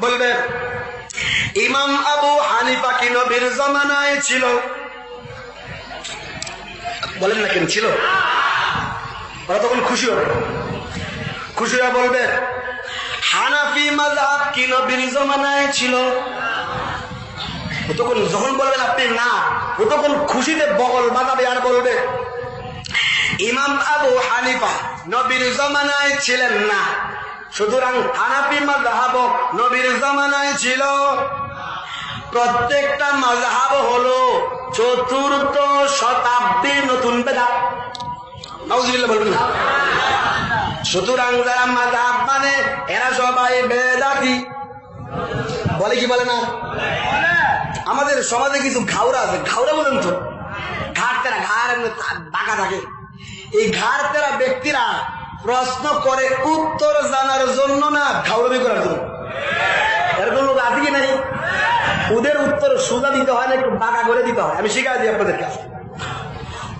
বলবে ইমাম আবু হানিফা কি নবীর জমানায় ছিল? বলেন না কেন, ছিল। ওরা তখন খুশি হবে। খুশি হয়ে বলবে হানাফি মাযহাব কি নবীর জমানায় ছিল? তখন যখন বলবেন আপনি না, ও তখন খুশিতে বগল বাজাবে আর বলবে, ইমাম আবু হানিফা নবীর জমানায় ছিলেন না। সুতরাং হানাফি মাযহাব নবীর জমানায় ছিল। প্রত্যেকটা মাযহাব হলো চতুর্থ শতাব্দীর নতুন বলবেন না। সুতরাং যারা মাযহাব মানে এরা সবাই বেদাতি। বলে কি বলে না? আমাদের সমাজে কিছু ঘাওরা আছে। ঘাওরা বলেন তো। ঘাট তেরা, ঘাড় বাঁকা থাকে। এই ঘাড় তেরা ব্যক্তিরা প্রশ্ন করে উত্তর জানার জন্য না ঘাউরবি করার জন্য। এরকম লোক আছে কি নাই? ওদের উত্তর সোজা দিতে হয় না, একটু বাঁকা করে দিতে হয়। আমি শিখাই দিই আপনাদেরকে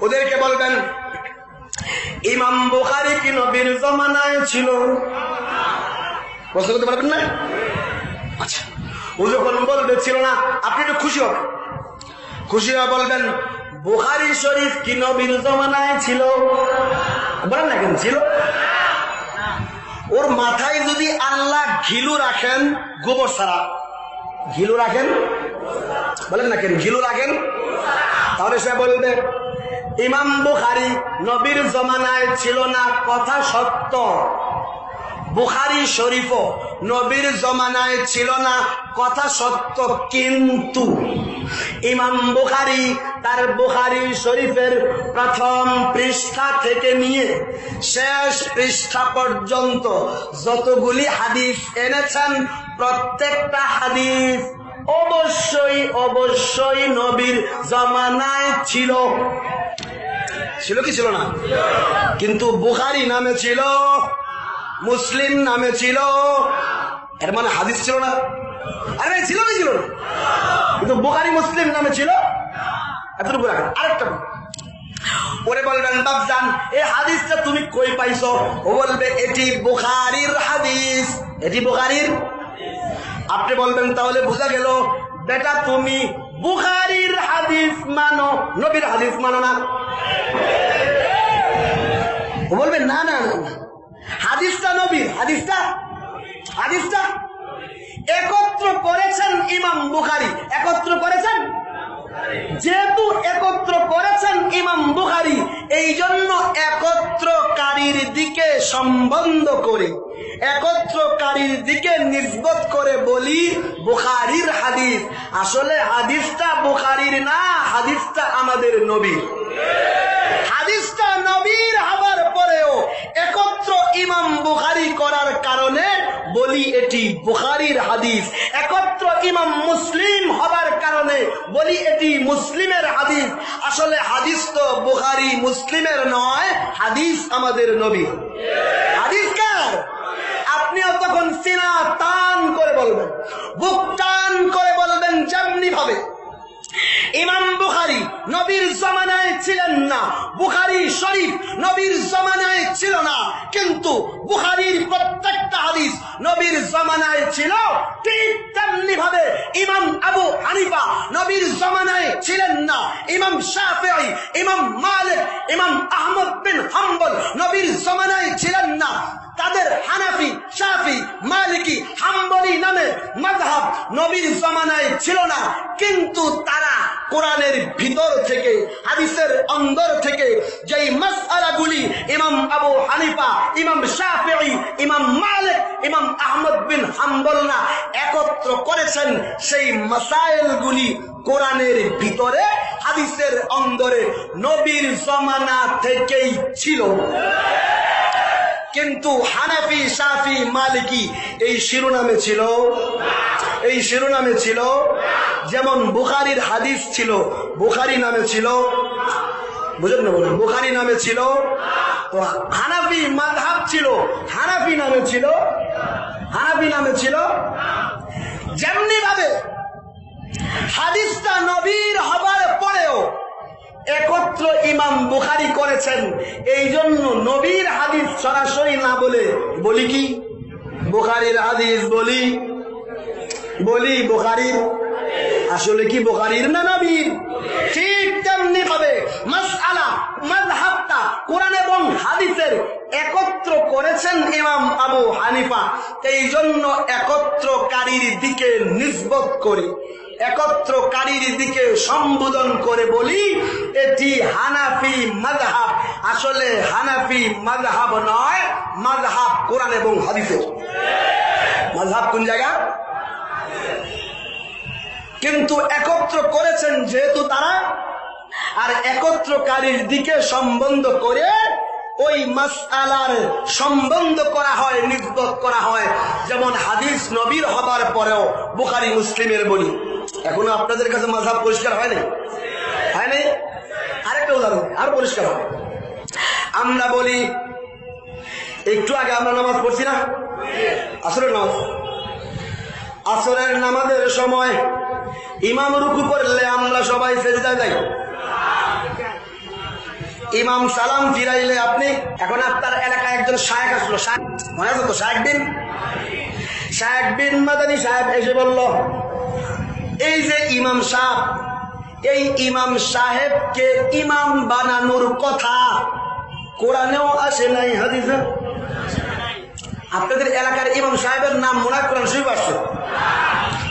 ওদেরকে বলবেন, ইমাম বুখারি কি নবীর জমানায় ছিল? প্রশ্ন করতে পারবেন না? আচ্ছা। ও যখন বলবে, ছিল না, আপনি একটু খুশি হবেন। খুশি হয়ে বলবেন বুখারি শরীফ কি নবীর জমানায় ছিল? বলেন না কেন, ছিল? ওর মাথায় যদি আল্লাহ ঘিলু রাখেন, গোবর সারা ঘিলু রাখেন? বলেন না কেন, ঘিলু রাখেন? তাহলে সে বলবে, ইমাম বুখারি নবীর জমানায় ছিল না, কথা সত্য। বুখারি শরীফ নবীর জমানায় ছিল না, কথা সত্য কিন্তু ইমাম বুখারি তার বুখারি শরীফের প্রথম পৃষ্ঠা থেকে নিয়ে শেষ পৃষ্ঠা পর্যন্ত যতগুলি হাদিস এনেছেন, প্রত্যেকটা হাদিস অবশ্যই অবশ্যই নবীর জমানায় ছিল। ছিল কি ছিল না? কিন্তু বুখারি নামে ছিল মুসলিম নামে ছিল। এর মানে হাদিস ছিল না? আরে, ছিল না ছিল না। কিন্তু বুখারি মুসলিম নামে ছিল। এতটুকু রাখেন। আরেকটা। ওরে বলবেন বাবজান এই হাদিসটা তুমি কই পাইছো? ও বলবে, এটি বুখারির হাদিস। এটি বুখারির? আপনি বলবেন, তাহলে বোঝা গেল, বেটা, তুমি বুখারির হাদিস মানো, নবীর হাদিস মানো না। ও বলবে না না না। হাদিসটা নবীর হাদিসটা? হাদিসটা? একত্র করেছেন ইমাম বুখারি। একত্র করেছেন? যেহেতু একত্র করেছেন ইমাম বুখারি এই জন্য একত্রকারীর দিকে সম্বন্ধ করে, একত্রকারীর দিকে নিসবত করে বলি বুখারির হাদিস। আসলে হাদিসটা বুখারির না, হাদিসটা আমাদের নবীর। হাদিসটা নবীর হবার পরেও একত্র ইমাম বুখারি করার কারণে বলি এটি বুখারির হাদিস। একত্র ইমাম মুসলিম হবার কারণে বলি এটি মুসলিমের হাদিস। আসলে হাদিস তো বুখারি মুসলিমের নয়, হাদিস আমাদের নবী হাদিস কার? আপনিও তখন সিনা টান করে বলবেন, বুক টান করে বলবেন যেমনি ভাবে ইমাম বুখারি নবীর জমানায় ছিলেন না। বুখারি শরীফ নবীর জমানায় ছিল না। কিন্তু বুখারির প্রত্যেকটা হাদিস নবীর জমানায় ছিল। ঠিক তেমনি ভাবে ইমাম আবু হানিফা নবীর জমানায় ছিলেন না। ইমাম শাফিঈ, ইমাম মালিক, ইমাম আহমদ বিন হাম্বল নবীর জমানায় ছিলেন না। তাদের হানাফি, শাফি, মালিকি, হাম্বলি নামে মাযহাব নবীর জমানায় ছিল না। কিন্তু তারা কোরআনের ভিতর থেকে, হাদিসের অন্দর থেকে, যেই মাসআলাগুলি ইমাম আবু হানিফা, ইমাম শাফিঈ, ইমাম মালিক, ইমাম আহমদ বিন হাম্বল না একত্র করেছেন, সেই মাসাইলগুলি কোরআনের ভিতরে, হাদিসের অন্দরে নবীর জমানা থেকেই ছিল। কিন্তু হানাফি সাফি মালিকি এই শিরোনামে ছিল এই শিরোনামে ছিল, যেমন বুখারির হাদিস ছিল, বুখারি নামে ছিল বুঝলেন না বলুন, বুখারি নামে ছিল, তো হানাফি মাধাব ছিল, হানাফি নামে ছিল, হানাফি নামে ছিল যেমনি ভাবে হাদিসটা নবীর হবার পরেও একত্র ইমাম বুখারি করেছেন এই জন্য নবীর হাদিস সরাসরি না বলে বলি কি? বুখারির হাদিস বলি বলি, বোখারির? আসলে কি বোখারির না নবীর? ঠিক তেমনি ভাবে মাসআলা, মাযহাবটা কোরআন এবং হাদিসের একত্র করেছেন ইমাম আবু হানিফা। এই জন্য একত্রকারীর দিকে নিসবত করে, একত্রকারীর দিকে সম্বোধন করে বলি, এটি হানাফি মাযহাব। আসলে হানাফি মাযহাব নয়, মাযহাব কোরআন এবং হাদিসের। মাযহাব কোন জায়গা? কিন্তু একত্র করেছেন যেহেতু তারা, আর একত্রকারীর দিকে সম্বন্ধ করে ওই মাসআলার সম্বন্ধ করা হয় নির্গত করা হয়। যেমন হাদিস নবীর হবার পরেও বুখারি, মুসলিমের বলি। এখনও আপনাদের কাছে মাঝাব পরিষ্কার হয়নি? হয়নি? আরেকটা উদাহরণ, আর পরিষ্কার হবে। আমরা বলি, একটু আগে আমরা নামাজ পড়ছি না? আসলে নামাজ। আসরের নামাজের সময় ইমাম রুকু করলে আমরা সবাই সেজদা যাই ইমাম সালাম ফিরাইলে আপনি, এখন আপনার এলাকায় একজন শায়েক আসলো। মনে আছে তো বিন? বিন মাদানী সাহেব এসে বলল, এই যে ইমাম সাহেব, এই ইমাম সাহেবকে ইমাম বানানোর কথা কোরআনেও আসে নাই হাদিসে আপনাদের এলাকার ইমাম সাহেবের নাম মনে কোরআন শরীফ আসছে।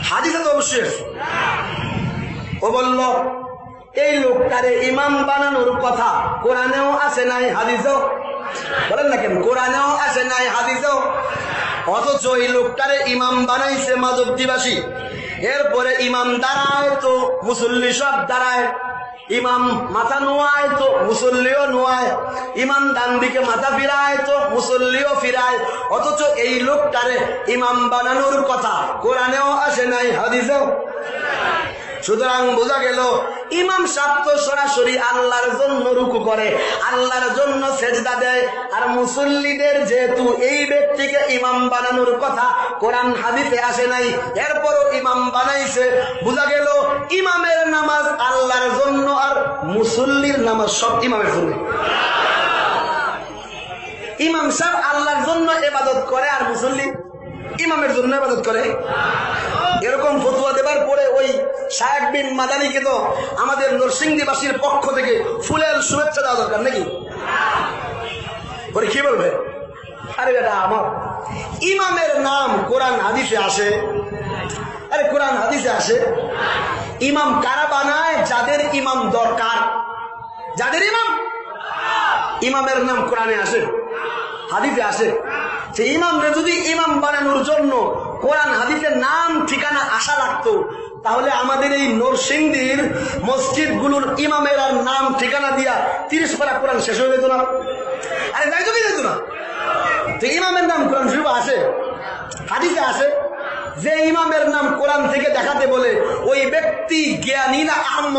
হাদিসে তো অবশ্যই আছে। ও বলল, এই লোকটারে ইমাম বানানোর কথা কোরআনেও আছে নাই, হাদিসেও বলেন না কেন? কোরআনেও আছে নাই, হাদিসেও অথচ এই লোকটারে ইমাম বানাইছে মাধবদিবাসী। এরপরে ইমাম দাঁড়ায় তো মুসল্লি সব দাঁড়ায়। ইমাম মাথা নোয়ায় তো, মুসল্লিও নোয়ায়। ইমাম ডান দিকে মাথা ফিরায় তো, মুসল্লিও ফিরায়। অথচ এই লোকটারে ইমাম বানানোর কথা কোরআনেও আসে নাই, হাদিসেও। সুতরাং বোঝা গেল, ইমাম সাহ তো সরাসরি আল্লাহর জন্য রুকু করে, আল্লাহর জন্য সেজদা দেয়। আর মুসল্লিদের যেহেতু এই ব্যক্তিকে ইমাম বানানোর কথা কোরআন হাদিতে আসে নাই, এরপরও ইমাম বানাইছে। বোঝা গেল, ইমামের নামাজ আল্লাহর জন্য আর মুসল্লির নামাজ সব ইমামের জন্য। ইমাম সাহেব আল্লাহর জন্য এবাদত করে আর মুসল্লি ইমামের জন্য এবাদত করে। এরকম ফতুয়া দেবার পরে ওই সাহেব বিন মাদানিকে তো আমাদের নরসিংদীবাসীর পক্ষ থেকে ফুলের শুভেচ্ছা দেওয়া দরকার নাকি? কি বলবে? আরে বেটা আমার ইমামের নাম কোরআন হাদিসে আসে। আরে কোরআন হাদিসে আসে। ইমাম কারা বানায়? যাদের ইমাম দরকার। যাদের ইমাম? ইমামের নাম কোরআনে আসে। হাদিসে আসে। সে ইমামরে যদি ইমাম বানানোর জন্য কোরআন, হাদিসের নাম, ঠিকানা, আশা লাগতো, তাহলে আমাদের এই নরসিংদীর মসজিদগুলোর ইমামের আর নাম, ঠিকানা দিয়া তিরিশ পারা কোরআন শেষ হয়ে যেত না। আরে যাই তো যেত না। তো ইমামের নাম কোরআন শরীফ আছে হাদিসে আছে যে ইমামের নাম কোরআন থেকে দেখাতে বলে, ওই ব্যক্তি জ্ঞানী না আহম্ম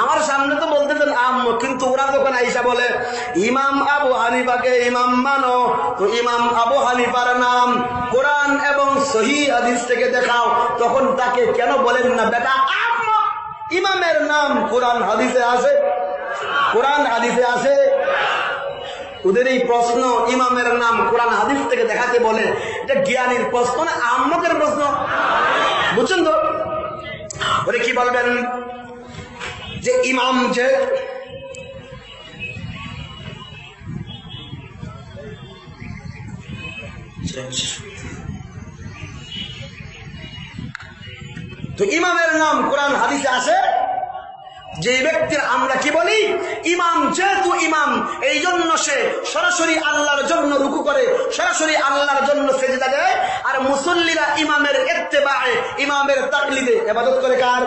আমার সামনে তো বলতেছেন, আম্ম, কিন্তু ওরা যখন আইসা বলে, ইমাম আবু হানিফাকে ইমাম মানো, তো ইমাম আবু হানিফার নাম কোরআন এবং সহি হাদিস থেকে দেখাও। তখন তাকে কেন বলেন না, বেটা ইমামের নাম কোরআন হাদিসে আছে। কোরআন হাদিসে আছে। ওদের এই প্রশ্ন, ইমামের নাম কোরআন হাদিস থেকে দেখাতে বলে, এটা জ্ঞানীর প্রশ্ন না আম্মকের প্রশ্ন। বুঝছেন তো? ওরে কি বলবেন? যে ইমাম যে তো ইমামের নাম কোরআন হাদিসে আছে যে ব্যক্তির আমরা কি বলি? ইমাম যেহেতু ইমাম এই জন্য সে সরাসরি আল্লাহর জন্য রুকু করে, সরাসরি আল্লাহর জন্য সেজদা দেয়, আর মুসল্লিরা ইমামের এত্তেবায় ইমামের তাকলিদে। এবাদত করে কার?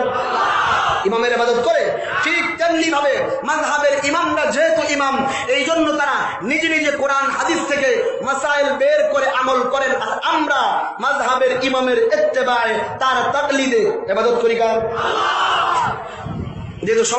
ইমামের এবাদত করে, ঠিক তেমনি ভাবে মাঝহাবের ইমামরা যেহেতু ইমাম এই জন্য তারা নিজে নিজে কোরআন, হাদিস থেকে মাসাইল বের করে আমল করেন। আর আমরা মাঝহাবের ইমামের এত্তেবায় তার তাকলিদে এবাদত করি কার? যেহেতু সময়